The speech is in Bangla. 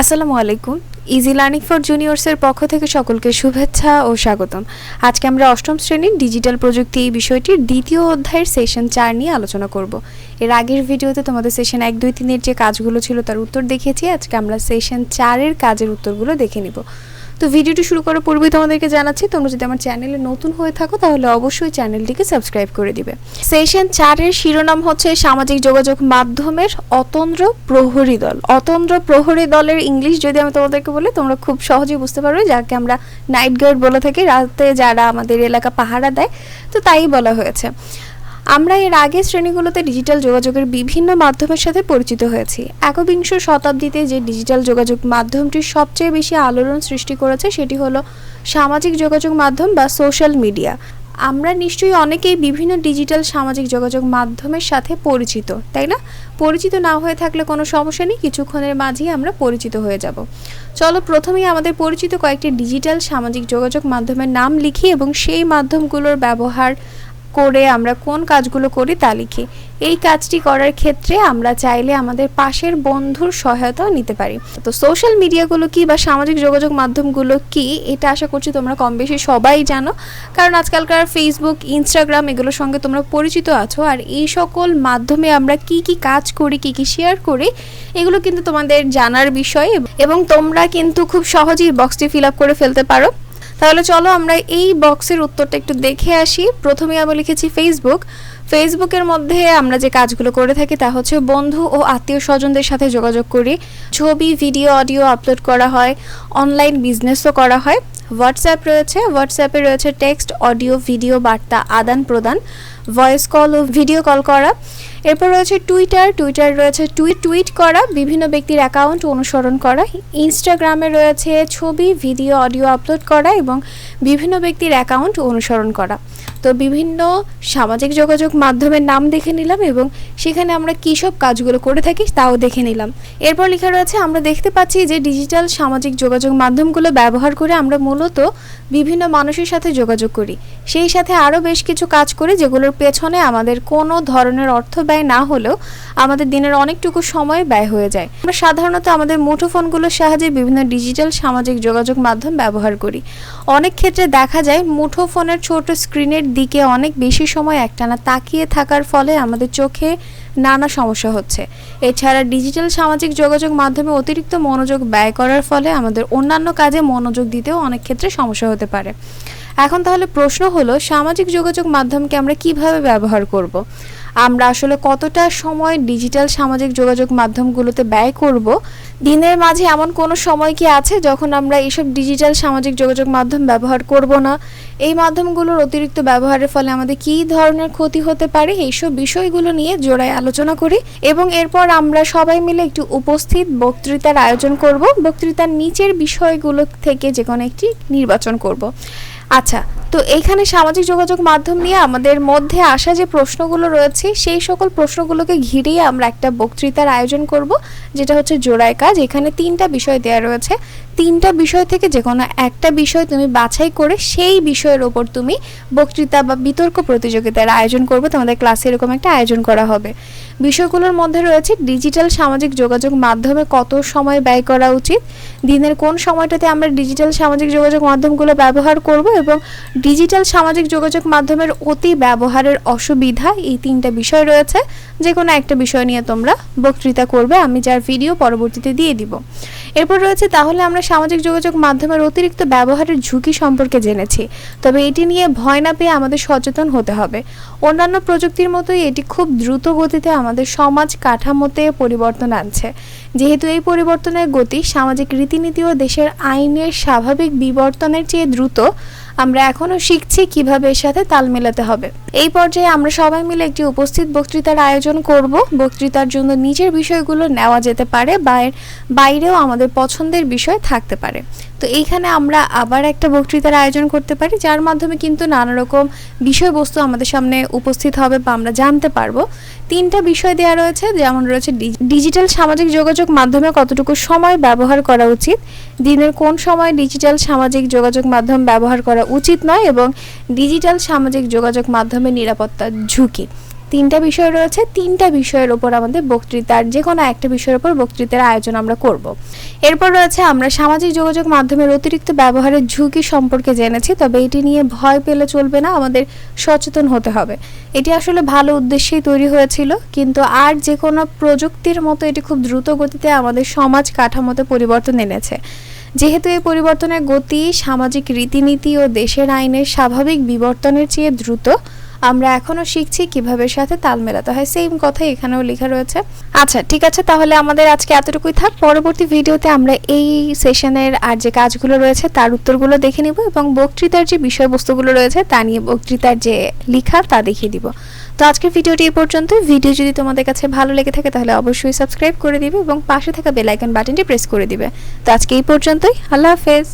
আসসালামু আলাইকুম। ইজি লার্নিং ফর জুনিয়র্সের পক্ষ থেকে সকলকে শুভেচ্ছা ও স্বাগতম। আজকে আমরা অষ্টম শ্রেণির ডিজিটাল প্রযুক্তি এই বিষয়টির দ্বিতীয় অধ্যায়ের সেশন চার নিয়ে আলোচনা করব। এর আগের ভিডিওতে তোমাদের সেশন এক, দুই, তিনের যে কাজগুলো ছিল তার উত্তর দেখিয়েছি। আজকে আমরা সেশন চারের কাজের উত্তরগুলো দেখে নিব। তো ভিডিওটি শুরু করার পূর্বেই তোমাদেরকে জানাচ্ছি, তোমরা যদি আমার চ্যানেলে নতুন হয়ে থাকো তাহলে অবশ্যই চ্যানেলটিকে সাবস্ক্রাইব করে দিবে। সেশন চারের শিরোনাম হচ্ছে সামাজিক যোগাযোগ মাধ্যমের অতন্দ্র প্রহরী দল। অতন্দ্র প্রহরী দলের ইংলিশ যদি আমি তোমাদেরকে বলি, তোমরা খুব সহজেই বুঝতে পারবে, যাকে আমরা নাইট গার্ড বলে থাকি। রাতে যারা আমাদের এলাকা পাহারা দেয়, তো তাই বলা হয়েছে। আমরা এর আগে শ্রেণীগুলোতে ডিজিটাল যোগাযোগের বিভিন্ন মাধ্যমের সাথে পরিচিত হয়েছি। একবিংশ শতাব্দীতে যে ডিজিটাল যোগাযোগ মাধ্যমটি সবচেয়ে বেশি আলোড়ন সৃষ্টি করেছে সেটি হলো সামাজিক যোগাযোগ মাধ্যম বা সোশ্যাল মিডিয়া আমরা নিশ্চয়ই অনেকেই বিভিন্ন ডিজিটাল সামাজিক যোগাযোগ মাধ্যমের সাথে পরিচিত, তাই না? পরিচিত না হয়ে থাকলে কোনো সমস্যা নেই, কিছুক্ষণের মাঝেই আমরা পরিচিত হয়ে যাব। চলো প্রথমেই আমাদের পরিচিত কয়েকটি ডিজিটাল সামাজিক যোগাযোগ মাধ্যমের নাম লিখি এবং সেই মাধ্যমগুলোর ব্যবহার করে আমরা কোন কাজগুলো করি তা লিখি। এই কাজটি করার ক্ষেত্রে আমরা চাইলে আমাদের পাশের বন্ধুর সহায়তাও নিতে পারি। তো সোশ্যাল মিডিয়াগুলো কি বা সামাজিক যোগাযোগ মাধ্যমগুলো কি? এটা আশা করছি তোমরা কম বেশি সবাই জানো। কারণ আজকালকার ফেসবুক ইনস্টাগ্রাম এগুলোর সঙ্গে তোমরা পরিচিত আছো। আর এই সকল মাধ্যমে আমরা কি কি কাজ করি, কি কি শেয়ার করি, এগুলো কিন্তু তোমাদের জানার বিষয়। এবং তোমরা কিন্তু খুব সহজেই বক্সটি ফিল আপ করে ফেলতে পারো। তাহলে চলো আমরা এই বক্সের উত্তরটা একটু দেখে আসি। প্রথমে আমি লিখেছি ফেসবুক ফেসবুকের মধ্যে আমরা যে কাজগুলো করে থাকি তা হচ্ছে বন্ধু ও আত্মীয় স্বজনদের সাথে যোগাযোগ করি। ছবি, ভিডিও, অডিও আপলোড করা হয়। অনলাইন বিজনেসও করা হয়। হোয়াটসঅ্যাপ রয়েছে। হোয়াটসঅ্যাপে রয়েছে টেক্সট, অডিও, ভিডিও, বার্তা, আদান প্রদান, ভয়েস কল ও ভিডিও কল করা। এরপর রয়েছে টুইটার। টুইটার রয়েছে টুইট টুইট করা, বিভিন্ন ব্যক্তির অ্যাকাউন্ট অনুসরণ করা। ইনস্টাগ্রামে রয়েছে ছবি, ভিডিও, অডিও আপলোড করা এবং বিভিন্ন ব্যক্তির অ্যাকাউন্ট অনুসরণ করা। তো বিভিন্ন সামাজিক যোগাযোগ মাধ্যমের নাম দেখে নিলাম এবং সেখানে আমরা কী সব কাজগুলো করে থাকি তাও দেখে নিলাম। এরপর লেখা রয়েছে, আমরা দেখতে পাচ্ছি যে ডিজিটাল সামাজিক যোগাযোগ মাধ্যমগুলো ব্যবহার করে আমরা মূলত বিভিন্ন মানুষের সাথে যোগাযোগ করি। সেই সাথে আরও বেশ কিছু কাজ করি যেগুলোর পেছনে আমাদের কোনো ধরনের অর্থ ব্যয় না হলেও আমাদের দিনের অনেকটুকু সময় ব্যয় হয়ে যায়। আমরা সাধারণত আমাদের মুঠোফোনগুলোর সাহায্যে বিভিন্ন ডিজিটাল সামাজিক যোগাযোগ মাধ্যম ব্যবহার করি। অনেক ক্ষেত্রে দেখা যায় মুঠোফোনের ছোট স্ক্রিনের দিকে অনেক বেশি সময় একটানা তাকিয়ে থাকার ফলে আমাদের চোখে নানা সমস্যা হচ্ছে। এছাড়া ডিজিটাল সামাজিক যোগাযোগ মাধ্যমে অতিরিক্ত মনোযোগ ব্যয় করার ফলে আমাদের অন্যান্য কাজে মনোযোগ দিতেও অনেক ক্ষেত্রে সমস্যা হতে পারে। এখন তাহলে প্রশ্ন হলো, সামাজিক যোগাযোগ মাধ্যমকে আমরা কীভাবে ব্যবহার করব। আমরা আসলে কতটা সময় ডিজিটাল সামাজিক যোগাযোগ মাধ্যমগুলোতে ব্যয় করব? দিনের মাঝে এমন কোনো সময় কি আছে যখন আমরা এইসব ডিজিটাল সামাজিক যোগাযোগ মাধ্যম ব্যবহার করব না? এই মাধ্যমগুলোর অতিরিক্ত ব্যবহারের ফলে আমাদের কী ধরনের ক্ষতি হতে পারে? এইসব বিষয়গুলো নিয়ে জোড়ায় আলোচনা করি এবং এরপর আমরা সবাই মিলে একটি উপস্থিত বক্তৃতার আয়োজন করব। বক্তৃতার নিচের বিষয়গুলো থেকে যে কোনো একটি নির্বাচন করব। আচ্ছা তো এইখানে সামাজিক যোগাযোগ মাধ্যম নিয়ে আমাদের মধ্যে আসা যে প্রশ্নগুলো রয়েছে, সেই সকল প্রশ্নগুলোকে ঘিরেই আমরা একটা বক্তৃতার আয়োজন করব, যেটা হচ্ছে জোড়ায় কাজ। এখানে তিনটা বিষয় দেওয়া রয়েছে। তিনটা বিষয় থেকে যে কোনো একটা বিষয় তুমি বাছাই করে সেই বিষয়ের ওপর তুমি বক্তৃতা বা বিতর্ক প্রতিযোগিতার আয়োজন করবে। তোমাদের ক্লাসে এরকম একটা আয়োজন করা হবে। বিষয়গুলোর মধ্যে রয়েছে ডিজিটাল সামাজিক যোগাযোগ মাধ্যমে কত সময় ব্যয় করা উচিত, দিনের কোন সময়টাতে আমরা ডিজিটাল সামাজিক যোগাযোগ মাধ্যমগুলো ব্যবহার করব এবং ডিজিটাল সামাজিক যোগাযোগ মাধ্যমের অতি ব্যবহারের অসুবিধা এই তিনটা বিষয় রয়েছে। যে কোনো একটা বিষয় নিয়ে তোমরা বক্তৃতা করবে, আমি যার ভিডিও পরবর্তীতে দিয়ে দিব। এরপর রয়েছে, তাহলে আমরা সামাজিক যোগাযোগ মাধ্যমের অতিরিক্ত ব্যবহারের ঝুঁকি সম্পর্কে জেনেছি। তবে এটি নিয়ে ভয় না পেয়ে আমাদের সচেতন হতে হবে। অন্যান্য প্রযুক্তির মতোই এটি খুব দ্রুত গতিতে আমাদের সমাজ কাঠামোতে পরিবর্তন আনছে। যেহেতু এই পরিবর্তনের গতি সামাজিক রীতিনীতি ও দেশের আইনের স্বাভাবিক বিবর্তনের চেয়ে দ্রুত আমরা এখনও শিখছি কীভাবে এর সাথে তাল মেলাতে হবে। এই পর্যায়ে আমরা সবাই মিলে একটি উপস্থিত বক্তৃতার আয়োজন করব। বক্তৃতার জন্য নিজের বিষয়গুলো নেওয়া যেতে পারে বা এর বাইরেও আমাদের পছন্দের বিষয় থাকতে পারে। তো এইখানে আমরা আবার একটা বক্তৃতার আয়োজন করতে পারি, যার মাধ্যমে কিন্তু নানা রকম বিষয়বস্তু আমাদের সামনে উপস্থিত হবে বা আমরা জানতে পারব। তিনটা বিষয় দেওয়া রয়েছে, যেমন রয়েছে ডিজিটাল সামাজিক যোগাযোগ মাধ্যমে কতটুকু সময় ব্যবহার করা উচিত, দিনের কোন সময় ডিজিটাল সামাজিক যোগাযোগ মাধ্যম ব্যবহার করা উচিত নয়, এবং ডিজিটাল সামাজিক যোগাযোগ মাধ্যমে নিরাপত্তার ঝুঁকি। তিনটা বিষয় রয়েছে, তিনটা বিষয়ের ওপর আমাদের বক্তৃতার যে কোনো একটা বিষয়ের ওপর বক্তৃতার আয়োজন আমরা করব। এরপর রয়েছে, আমরা সামাজিক যোগাযোগ মাধ্যমের অতিরিক্ত ব্যবহারের ঝুঁকি সম্পর্কে জেনেছি, তবে এটি নিয়ে ভয় পেলে চলবে না, আমাদের সচেতন হতে হবে। এটি আসলে ভালো উদ্দেশ্যেই তৈরি হয়েছিল, কিন্তু আর যে কোনো প্রযুক্তির মতো এটি খুব দ্রুত গতিতে আমাদের সমাজ কাঠামোতে পরিবর্তন এনেছে। যেহেতু এই পরিবর্তনের গতি সামাজিক রীতিনীতি ও দেশের আইনের স্বাভাবিক বিবর্তনের চেয়ে দ্রুত আমরা এখনও শিখছি কীভাবে সাথে তাল মেলাতে হয়। সেম কথা এখানেও লেখা রয়েছে। আচ্ছা ঠিক আছে, তাহলে আমাদের আজকে এতটুকুই থাক। পরবর্তী ভিডিওতে আমরা এই সেশনের আর যে কাজগুলো রয়েছে, তার উত্তরগুলো দেখে নিব এবং বক্তৃতার যে বিষয়বস্তুগুলো রয়েছে, তা নিয়ে বক্তৃতার যে লেখা, তা দেখিয়ে দিব। তো আজকের ভিডিওটি এই পর্যন্ত ভিডিও যদি তোমাদের কাছে ভালো লেগে থাকে, তাহলে অবশ্যই সাবস্ক্রাইব করে দিবে এবং পাশে থাকা বেল আইকন বাটনটি প্রেস করে দিবে। তো আজকে এই পর্যন্তই। আল্লাহ হাফেজ।